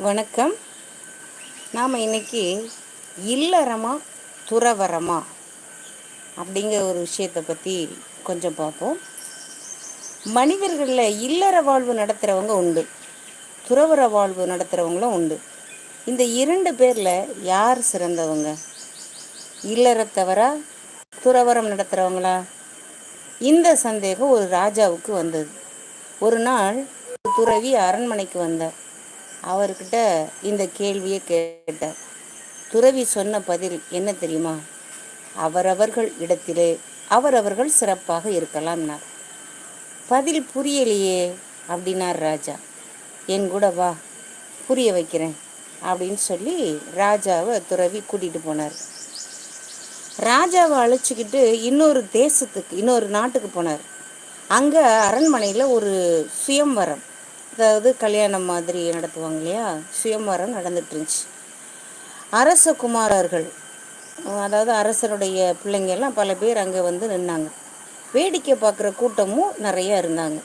வணக்கம். நாம் இன்னைக்கு இல்லறமா துறவரமா அப்படிங்கிற ஒரு விஷயத்தை பற்றி கொஞ்சம் பார்ப்போம். மனிதர்களில் இல்லற வாழ்வு நடத்துகிறவங்க உண்டு. துறவர வாழ்வு நடத்துகிறவங்களும் உண்டு. இந்த இரண்டு பேரில் யார் சிறந்தவங்க? இல்லறத்தவரா துறவரம் நடத்துகிறவங்களா இந்த சந்தேகம் ஒரு ராஜாவுக்கு வந்தது. ஒரு நாள் துறவி அரண்மனைக்கு வந்தார். அவர்கிட்ட இந்த கேள்வியை கேட்டார். துறவி சொன்ன பதில் என்ன தெரியுமா? அவரவர்கள் இடத்திலே அவரவர்கள் சிறப்பாக இருக்கலாம்னார் பதில் புரியலையே அப்படின்னார் ராஜா. என் கூட வா புரிய வைக்கிறேன் அப்படின்னு சொல்லி ராஜாவை துறவி கூட்டிகிட்டு போனார். ராஜாவை அழைச்சிக்கிட்டு இன்னொரு தேசத்துக்கு இன்னொரு நாட்டுக்கு போனார். அங்கே அரண்மனையில் ஒரு சுயம்வரம் அதாவது கல்யாணம் மாதிரி நடத்துவாங்க இல்லையா? சுயமாரம் நடந்துட்டுருந்துச்சு. அரச குமாரர்கள் அதாவது அரசருடைய பிள்ளைங்கள்லாம் பல பேர் அங்கே வந்து நின்னாங்க. வேடிக்கை பார்க்குற கூட்டமும் நிறையா இருந்தாங்க.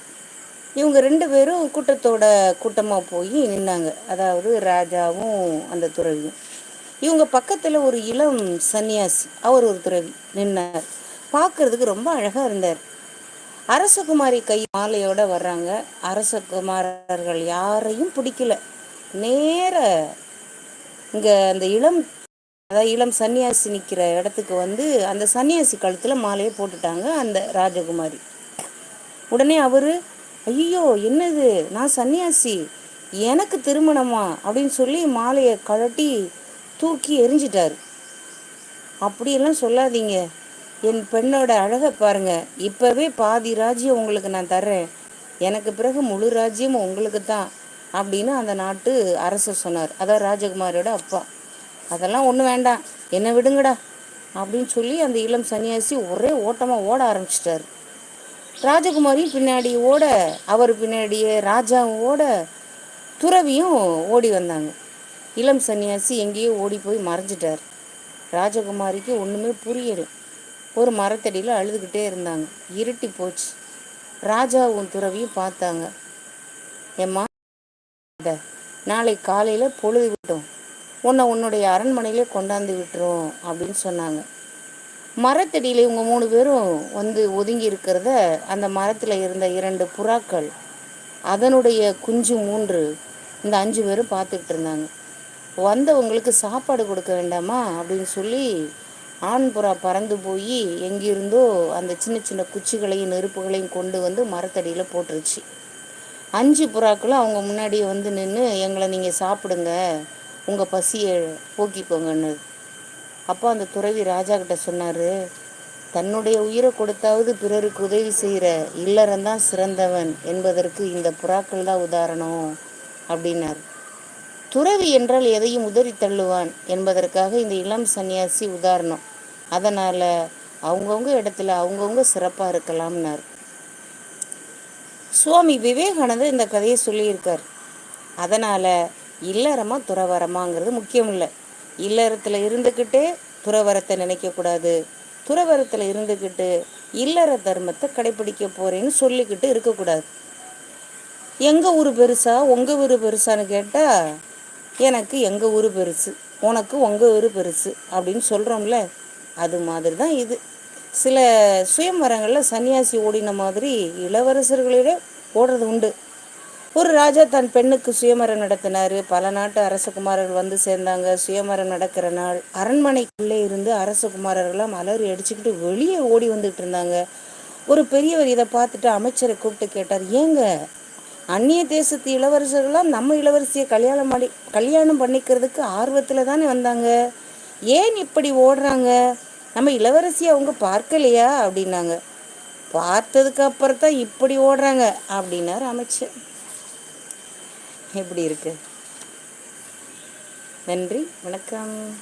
இவங்க ரெண்டு பேரும் கூட்டத்தோட கூட்டமாக போய் நின்னாங்க. அதாவது ராஜாவும் அந்த துறவியும். இவங்க பக்கத்தில் ஒரு இளம் சன்னியாசி அவர் ஒரு துறவி நின்னார். பார்க்கறதுக்கு ரொம்ப அழகாக இருந்தார். அரசகுமாரி கை மாலையோட வர்றாங்க. அரசகுமாரர்கள் யாரையும் பிடிக்கல. நேர இங்கே அந்த இளம் அதாவது இளம் சன்னியாசி நிற்கிற இடத்துக்கு வந்து அந்த சன்னியாசி கழுத்தில் மாலையை போட்டுட்டாங்க அந்த ராஜகுமாரி. உடனே அவர் ஐயோ என்னது? நான் சன்னியாசி. எனக்கு திருமணமா? அப்படின்னு சொல்லி மாலையை கழட்டி தூக்கி எரிஞ்சிட்டாரு. அப்படியெல்லாம் சொல்லாதீங்க. என் பெண்ணோட அழகை பாருங்க. இப்போவே பாதி ராஜ்யம் உங்களுக்கு நான் தர்றேன். எனக்கு பிறகு முழு ராஜ்யமும் உங்களுக்கு தான் அப்படின்னு அந்த நாட்டு அரசர் சொன்னார். அதான் ராஜகுமாரியோட அப்பா. அதெல்லாம் ஒன்றும் வேண்டாம். என்ன விடுங்கடா அப்படின்னு சொல்லி அந்த இளம் சன்னியாசி ஒரே ஓட்டமாக ஓட ஆரம்பிச்சிட்டார். ராஜகுமாரி பின்னாடி ஓட அவர் பின்னாடியே ராஜாவும் ஓட துறவியும் ஓடி வந்தாங்க. இளம் சன்னியாசி எங்கேயோ ஓடி போய் மறைஞ்சிட்டார். ராஜகுமாரிக்கு ஒன்றுமே புரியலை. ஒரு மரத்தடியில் அழுதுகிட்டே இருந்தாங்க. இருட்டி போச்சு. ராஜாவும் துறவியும் பார்த்தாங்க. ஏம்மா நாளை காலையில் பொழுது விட்டோம். உன்னை உன்னுடைய அரண்மனையிலே கொண்டாந்து விட்டுரும் அப்படின்னு சொன்னாங்க. மரத்தடியில் இவங்க மூணு பேரும் வந்து ஒதுங்கி இருக்கிறத அந்த மரத்தில் இருந்த இரண்டு புறாக்கள் அதனுடைய குஞ்சு மூன்று இந்த அஞ்சு பேரும் பார்த்துக்கிட்டு இருந்தாங்க. வந்தவங்களுக்கு சாப்பாடு கொடுக்க வேண்டாமா? அப்படின்னு சொல்லி ஆண் புறா பறந்து போய் எங்கிருந்தோ அந்த சின்ன சின்ன குச்சிகளையும் நெருப்புகளையும் கொண்டு வந்து மரத்தடியில் போட்டுருச்சு. அஞ்சு புறாக்களும் அவங்க முன்னாடியே வந்து நின்று எங்களை நீங்கள் சாப்பிடுங்க உங்கள் பசியை போக்கிக்கோங்கன்னு. அப்போ அந்த துறவி ராஜா கிட்ட சொன்னார் தன்னுடைய உயிரை கொடுத்தாவது பிறருக்கு உதவி செய்கிற இல்லறந்தான் சிறந்தவன் என்பதற்கு இந்த புறாக்கள் தான் உதாரணம் அப்படின்னார். துறவி என்றால் எதையும் உதறி தள்ளுவான் என்பதற்காக இந்த இளம் சன்னியாசி உதாரணம். அதனால் அவங்கவுங்க இடத்துல அவங்கவுங்க சிறப்பாக இருக்கலாம்னார். சுவாமி விவேகானந்தர் இந்த கதையை சொல்லியிருக்கார். அதனால் இல்லறமா துறவரமாங்கிறது முக்கியம் இல்லை. இல்லறத்தில் இருந்துக்கிட்டே துறவரத்தை நினைக்கக்கூடாது துறவரத்தில் இருந்துக்கிட்டு இல்லற தர்மத்தை கடைப்பிடிக்க போகிறேன்னு சொல்லிக்கிட்டு இருக்கக்கூடாது எங்கள் ஊர் பெருசா? உங்கள் ஊர் பெருசான்னு கேட்டால் எனக்கு எங்கள் ஊர் பெருசு உனக்கு உங்கள் ஊர் பெருசு அப்படின்னு சொல்கிறோம்ல அது மாதிரி தான் இது. சில சுயம்பரங்களில் சன்னியாசி ஓடின மாதிரி இளவரசர்களிலே ஓடுறது உண்டு. ஒரு ராஜா தன் பெண்ணுக்கு சுயமரம் நடத்தினார். பல நாட்டு அரசகுமாரர்கள் வந்து சேர்ந்தாங்க. சுயமரம் நடக்கிற நாள் அரண்மனைக்குள்ளே இருந்து அரசகுமாரர்கள்லாம் அலறி அடிச்சுக்கிட்டு வெளியே ஓடி வந்துட்டு இருந்தாங்க. ஒரு பெரியவர் இதை பார்த்துட்டு அமைச்சரை கூப்பிட்டு கேட்டார் ஏங்க அந்நிய தேசத்து இளவரசர்கள்லாம் நம்ம இளவரசியை கல்யாணம் பண்ணி கல்யாணம் பண்ணிக்கிறதுக்கு ஆர்வத்தில் தானே வந்தாங்க? ஏன் இப்படி ஓடுறாங்க? நம்ம இளவரசியை அவங்க பார்க்கலையா? அப்படின்னாங்க. பார்த்ததுக்கு அப்புறம் தான் இப்படி ஓடுறாங்க அப்படின்னார் அமைச்சர். எப்படி இருக்கு? நன்றி வணக்கம்.